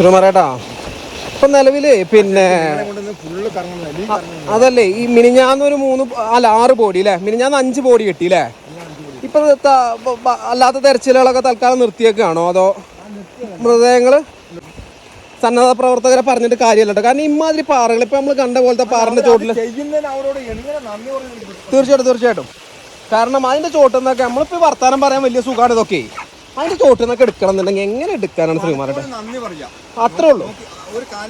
ശ്രീമാരേട്ടാ ഇപ്പൊ നിലവിൽ പിന്നെ അതല്ലേ ഈ മിനിഞ്ഞാന്ന് ഒരു മൂന്ന് അല്ല ആറ് ബോഡി അല്ലേ മിനിഞ്ഞാന്ന് അഞ്ച് ബോഡി കിട്ടി അല്ലേ ഇപ്പൊ അല്ലാത്ത തെരച്ചിലുകളൊക്കെ തൽക്കാലം നിർത്തിയേക്കാണോ അതോ മൃതദേഹങ്ങൾ? സന്നദ്ധ പ്രവർത്തകരെ പറഞ്ഞിട്ട് കാര്യമല്ല കാരണം ഇമാതിരി പാറകൾ ഇപ്പൊ നമ്മൾ കണ്ട പോലത്തെ പാറിന്റെ ചോട്ടിൽ തീർച്ചയായിട്ടും തീർച്ചയായിട്ടും. കാരണം അതിന്റെ ചോട്ടിൽ നിന്നൊക്കെ നമ്മളിപ്പോ വർത്താനം പറയാൻ വലിയ സുഖമാണ് ഇതൊക്കെ. അതിന്റെ തോട്ടിൽ നിന്നൊക്കെ എടുക്കണം എന്നുണ്ടെങ്കിൽ എങ്ങനെ എടുക്കാനാണ് ശ്രീമാരട്ടെ നന്ദി പറയാം. അത്രേ ഉള്ളൂ. ഒരു കാൽ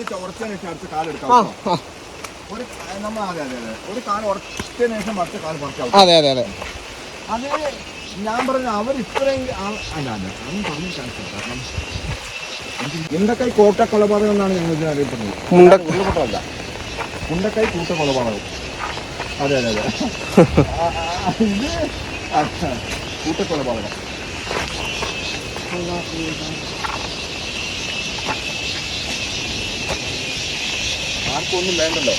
ശേഷം അടുത്ത. ഒരു അതെ അതെ അതെ. ഒരു കാൽ ഉറച്ചതിന് ശേഷം അടുത്ത കാൽ അതെ അതെ അതെ. അത് ഞാൻ പറഞ്ഞു അവർ ഇത്രയും അല്ല പറഞ്ഞു കാരണം മുണ്ടക്കൈ കോട്ട കൊലപാതകം എന്നാണ് ഞങ്ങൾ ഇതിനെ അറിയപ്പെടുന്നത്. മുണ്ട ഉരുളപ്പെട്ടതല്ല മുണ്ടക്കൈ കൂട്ട കൊലപാതകം. അതെ അതെ അതെ. ഇത് ആ, കൂട്ട കൊലപാതകം ആർക്കും ഒന്നും വേണ്ടല്ലോ.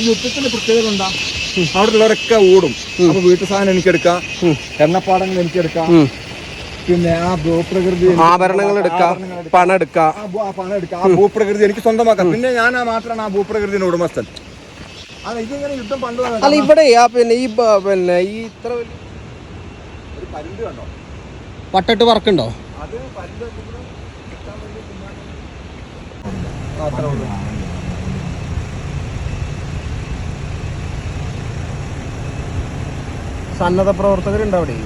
ഈ യുദ്ധത്തിന്റെ പ്രത്യേകത എന്താ? അവിടെ ഉള്ളവരൊക്കെ ഓടും. അപ്പൊ വീട്ടു സാധനം എനിക്കെടുക്കാം. എണ്ണപ്പാടങ്ങൾ എനിക്കെടുക്കാം. പിന്നെ ആ ഭൂപ്രകൃതി ആഭരണങ്ങൾ എടുക്കാം. പണം എടുക്കാം. ആ പണം എടുക്കാം. ആ ഭൂപ്രകൃതി എനിക്ക് സ്വന്തമാക്കാം. പിന്നെ ഞാൻ ആ മാത്രമാണ് ആ ഭൂപ്രകൃതിയുടെ ഉടമസ്ഥൻ. അല്ല ഇതിങ്ങനെ യുദ്ധം പണ്ട് അല്ല ഇവിടെ ആ പിന്നെ ഈ പിന്നെ ഈ ഇത്ര വലിയ ഒരു പരുന്ത് കണ്ടോ? പട്ടിട്ട് വർക്കുണ്ടോ? അത് പല്ല് കിട്ടാൻ വേണ്ടി തിന്നാൻ സന്നദ്ധ പ്രവർത്തകരുണ്ട് അവിടെ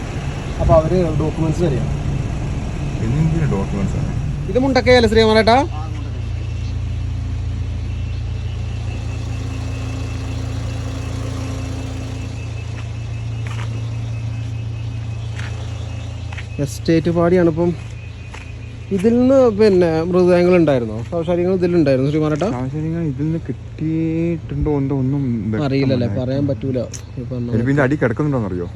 അപ്പൊ അവർ ഡോക്യുമെന്റ്സ് തരിക. എന്തിനാ ഡോക്യുമെന്റ്സ് ആണ്. ഇത് മുണ്ടക്കയല്ലേ ശ്രീമാരേട്ടാ എസ്റ്റേറ്റ് പാടിയാണ്. ഇപ്പം ഇതിൽ നിന്ന് പിന്നെ മൃതദേഹങ്ങൾ ഉണ്ടായിരുന്നോ ശവശരീരങ്ങൾ ഇതിലുണ്ടായിരുന്നു ശ്രീമാരേട്ടാ സാഹചര്യങ്ങൾ ഇതിൽ നിന്ന് കിട്ടിയിട്ടുണ്ടോ എന്തോ ഒന്നും അറിയില്ലല്ലേ പറയാൻ പറ്റൂല. ഇതിന്റെ അടി കിടക്കുന്നുണ്ടോ അറിയോ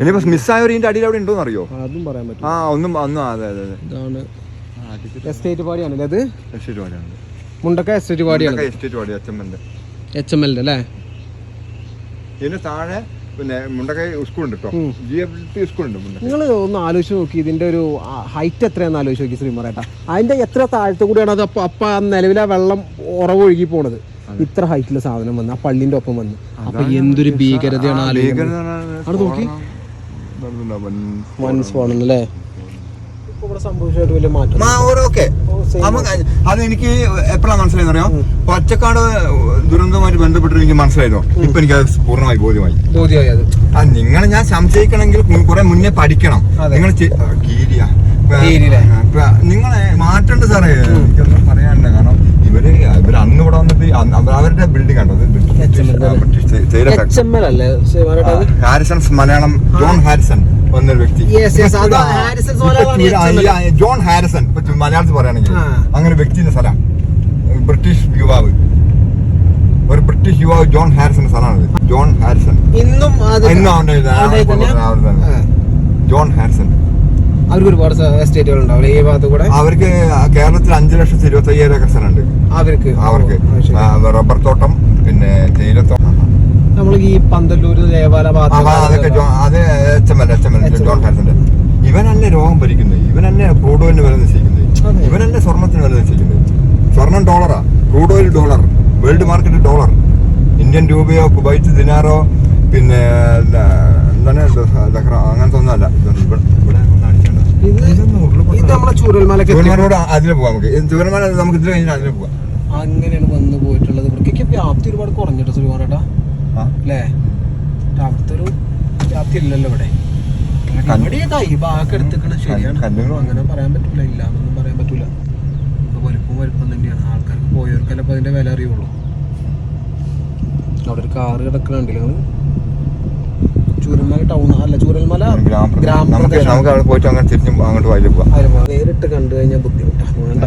ഇനിയിപ്പോ മിസ്സായവർ ഇതിന്റെ അടിയിൽ അവിടെ ഉണ്ടോ അറിയോ അതും പറയാൻ പറ്റും ആ ഒന്നും ഒന്നും അതെ അതെ അതെ. ഇതാണ്. എസ്റ്റേറ്റ് പാടിയാണല്ലേ അത്? എസ്റ്റേറ്റ് പാടിയാണ്. മുണ്ടക്ക എസ്റ്റേറ്റ് പാടിയാണ്. എസ്റ്റേറ്റ് പാടി അച്ഛമ്മന്റെ. എച്ച് എം എൽ അല്ലേ? ഇതിന് താഴെ പിന്നെ മുണ്ടക്കൈ സ്കൂൾ ഉണ്ട് കേട്ടോ G F P school Mundakkai. നിങ്ങൾ ഒന്ന് ആലോചിച്ച് നോക്കി ഇതിന്റെ ഒരു ഹൈറ്റ് എത്രയാന്ന് ആലോചിച്ച് നോക്കി ശ്രീമറേട്ട അതിന്റെ എത്ര താഴത്തു കൂടിയാണ് അത് അപ്പൊ ആ നിലവിലെ വെള്ളം ഉറവൊഴുകി പോണത്? ഇത്ര ഹൈറ്റിലെ സാധനം വന്ന് ആ പള്ളിന്റെ ഒപ്പം വന്ന്. അപ്പൊ എന്തൊരു ഭീകരതയാണ് ആലോചിക്കുന്നത്. അവിടെ നോക്കി. ഇവിടെ സംഭവിച്ചായിട്ട് വലിയ മാറ്റം ഓക്കെ. അത് എനിക്ക് എപ്പോഴാണ് മനസ്സിലായെന്ന് അറിയാം പച്ചക്കാട് ദുരന്തവുമായിട്ട് ബന്ധപ്പെട്ട് എനിക്ക് മനസ്സിലായതോ? ഇപ്പൊ എനിക്ക് അത് പൂർണമായി ബോധ്യമായി. ആ നിങ്ങൾ ഞാൻ സംശയിക്കണമെങ്കിൽ കുറെ മുന്നേ പഠിക്കണം. നിങ്ങൾ കീരിയ. നിങ്ങളെ മാറ്റണ്ട് സാറേ. എനിക്കൊന്നും പറയാനില്ല. കാരണം ഇവർ ഇവർ അന്ന് ഇവിടെ വന്നിട്ട് അവരുടെ ബിൽഡിംഗ് കണ്ടോ? Harrison Harrisons Malayalam John Harrison. എന്നൊരു വ്യക്തി. ജോൺ ഹാരിസൺ മലയാളത്തിൽ പറയുകയാണെങ്കിൽ അങ്ങനെ വ്യക്തിന്റെ സ്ഥലം. ബ്രിട്ടീഷ് യുവാവ്. ഒരു ബ്രിട്ടീഷ് യുവാവ് ജോൺ ഹാരിസൺ സ്ഥലമാണ് ജോൺ ഹാരിസൺ ഇന്നും ഇന്നും അവന്റെ. ജോൺ ഹാരിസൺ അവർക്ക് ഒരുപാട് എസ്റ്റേറ്റുകൾ ഉണ്ടാവില്ലേ ഈ ഭാഗത്ത് കൂടെ? അവർക്ക് കേരളത്തിൽ അഞ്ചു ലക്ഷത്തി ഇരുപത്തി അയ്യായിരം ഏക്കർ സ്ഥലമുണ്ട്. അവർക്ക്. അവർക്ക്. റബ്ബർ തോട്ടം പിന്നെ തേയിലത്തോട്ടം. നമ്മൾ ഈ പന്തല്ലൂര് ദേവാല എൽ ഇവനല്ലേ രോഗം ഭരിക്കുന്നത് ഇവനല്ലേ ക്രൂഡ് ഓയിലിന് വില നിശ്ചയിക്കുന്നത് അതെ. ഇവനല്ലേ സ്വർണത്തിന് വില നിശ്ചയിക്കുന്നത് സ്വർണം ഡോളറാ. Crude oil dollar. World market dollar. Indian രൂപയോ കുവൈറ്റ് ദിനാറോ പിന്നെ എന്താ- എന്താണ് അങ്ങനത്തെ ഒന്നുമല്ല ഇതുണ്ട്. അതിന് പോവാം നമുക്ക്. ചുവന്മാര നമുക്ക് ഇതിൽ കഴിഞ്ഞാൽ അതിന് പോവാം. അങ്ങനെയാണ് വന്നു പോയിട്ടുള്ളത്. ഇവർക്കൊക്കെ വ്യാപ്തി ഒരുപാട് കുറഞ്ഞിട്ട് ആ അല്ലേ? അവിടുത്തെ ഒരു വ്യാപ്തി ഇല്ലല്ലോ ഇവിടെ ഈ എടുത്തിക്കണ ശരിയാണ്. അങ്ങനെ പറയാൻ പറ്റൂല ഇല്ല എന്നൊന്നും പറയാൻ പറ്റൂല. ഇപ്പൊ വലുപ്പം വലുപ്പം തന്നെയാണ്. ആൾക്കാർക്ക് പോയവർക്കല്ലേ ഇപ്പൊ അതിന്റെ വില അറിയുള്ളൂ. അവിടെ ഒരു കാറ് കിടക്കണുണ്ടല്ലോ നിങ്ങൾ? ചൂരൽമല ടൗൺ അല്ല ചൂരൽമല ഗ്രാമപ്രദേശം. നമുക്ക് അവിടെ പോയിട്ട് അങ്ങനെ തിരിച്ചും അങ്ങോട്ട് വയലിൽ പോവാ. നേരിട്ട് കണ്ടു കഴിഞ്ഞാൽ ബുദ്ധിമുട്ടാണ് വേണ്ട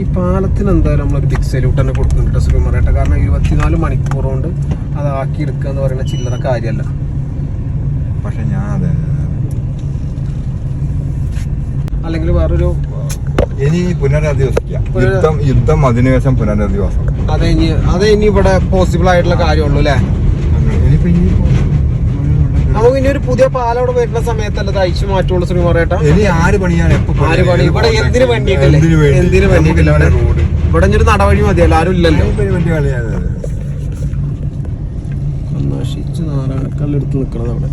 ഈ പാലത്തിന് എന്തായാലും നമ്മളൊരു ബിഗ് സല്യൂട്ട് തന്നെ കൊടുക്കുന്നുണ്ട് ശ്രീമറേട്ട കാരണം ഇരുപത്തിനാല് മണിക്കൂർ കൊണ്ട് അത് ആക്കി എടുക്കുക എന്ന് പറയുന്ന ചില്ലറ കാര്യമല്ല പക്ഷെ ഞാൻ അതെ. അല്ലെങ്കിൽ വേറൊരു ഇനി പുനരധിവസിക്കാം യുദ്ധം യുദ്ധം അധിനിവേശം പുനരധിവാസം. അതെ ഇനി അതെ ഇനി ഇവിടെ പോസിബിൾ ആയിട്ടുള്ള കാര്യമുള്ളൂ അല്ലേ? ഇനിയിപ്പോ ഈ പുതിയ പാലം അവിടെ വരുന്ന സമയത്തല്ല തയ്ച്ചു മാറ്റുള്ളൂ ശ്രീ പറയട്ടെ ഇനി ആര് പണിയാണ്? എപ്പോ ആര് പണി? ഇവിടെ എന്തിനു വേണ്ടിയിട്ടല്ലേ എന്തിനു വേണ്ടി? എന്തിനു വേണ്ടിയിട്ടില്ല ഇവിടെ ഇവിടെ ഒരു നടവഴി മതിയല്ലോ ആരും ഇല്ലല്ലോ. നശിച്ച് നാരായണക്കല്ലെടുത്ത് നിക്കണത് അവിടെ.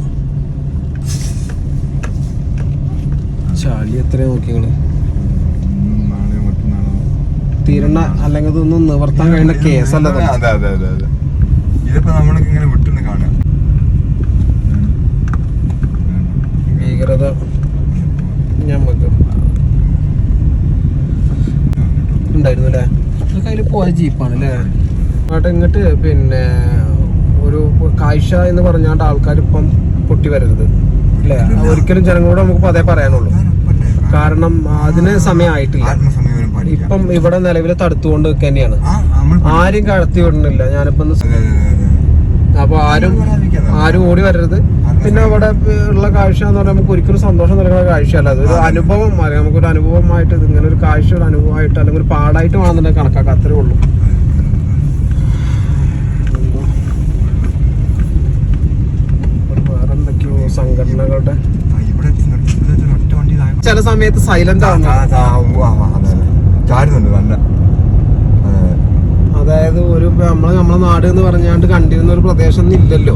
ചളി എത്ര നോക്കിങ്ങൾ തീരണ അല്ലെങ്കിൽ ഇതൊന്നും നിവർത്താൻ കഴിയുന്ന കേസല്ല ഇതിപ്പോ നമ്മൾക്ക് ഇങ്ങനെ വിട്ടുന്ന് കാണാം ഭീകരത ഞമ്മക്ക് ഉണ്ടായിരുന്നു അല്ലേ ഇതൊക്കെ അതിൽ പോയ ജീപ്പാണ് അല്ലേ അങ്ങോട്ട് ഇങ്ങോട്ട് പിന്നെ ഒരു കാഴ്ച എന്ന് പറഞ്ഞാണ്ട് ആൾക്കാർ ഇപ്പം പൊട്ടി വരരുത്. അല്ലേ? ഒരിക്കലും ജനങ്ങളോട് നമുക്ക് അതേ പറയാനുള്ളൂ. കാരണം അതിന് സമയമായിട്ടില്ല. ഇപ്പം ഇവിടെ നിലവിൽ തടുത്തുകൊണ്ട് തന്നെയാണ് ആരും കടത്തി വിടുന്നില്ല. ഞാനിപ്പോ ഒന്ന് അതെ, അതെ, അതെ, അതെ. അപ്പൊ ആരും ആരും ഓടി വരരുത് പിന്നെ അവിടെ ഉള്ള കാഴ്ച എന്ന് പറഞ്ഞാൽ നമുക്ക് ഒരിക്കലും സന്തോഷം നൽകുന്ന കാഴ്ചയല്ല അതൊരു അനുഭവം. നമുക്കൊരു അനുഭവമായിട്ട് ഇങ്ങനെ ഒരു കാഴ്ച ഒരു അനുഭവമായിട്ട് അല്ലെങ്കിൽ ഒരു പാടായിട്ട് വേണമെന്നുണ്ടെങ്കിൽ കണക്കാക്കാം അത്രേ ഉള്ളൂ സംഘടനകളുടെ ചില സമയത്ത് സൈലന്റ് ആവുന്നു. ചാരുന്നുണ്ട് നല്ല. അതായത് ഒരു നമ്മളെ നമ്മളെ നാട് എന്ന് പറഞ്ഞാണ്ട് കണ്ടിരുന്ന ഒരു പ്രദേശം ഒന്നും ഇല്ലല്ലോ.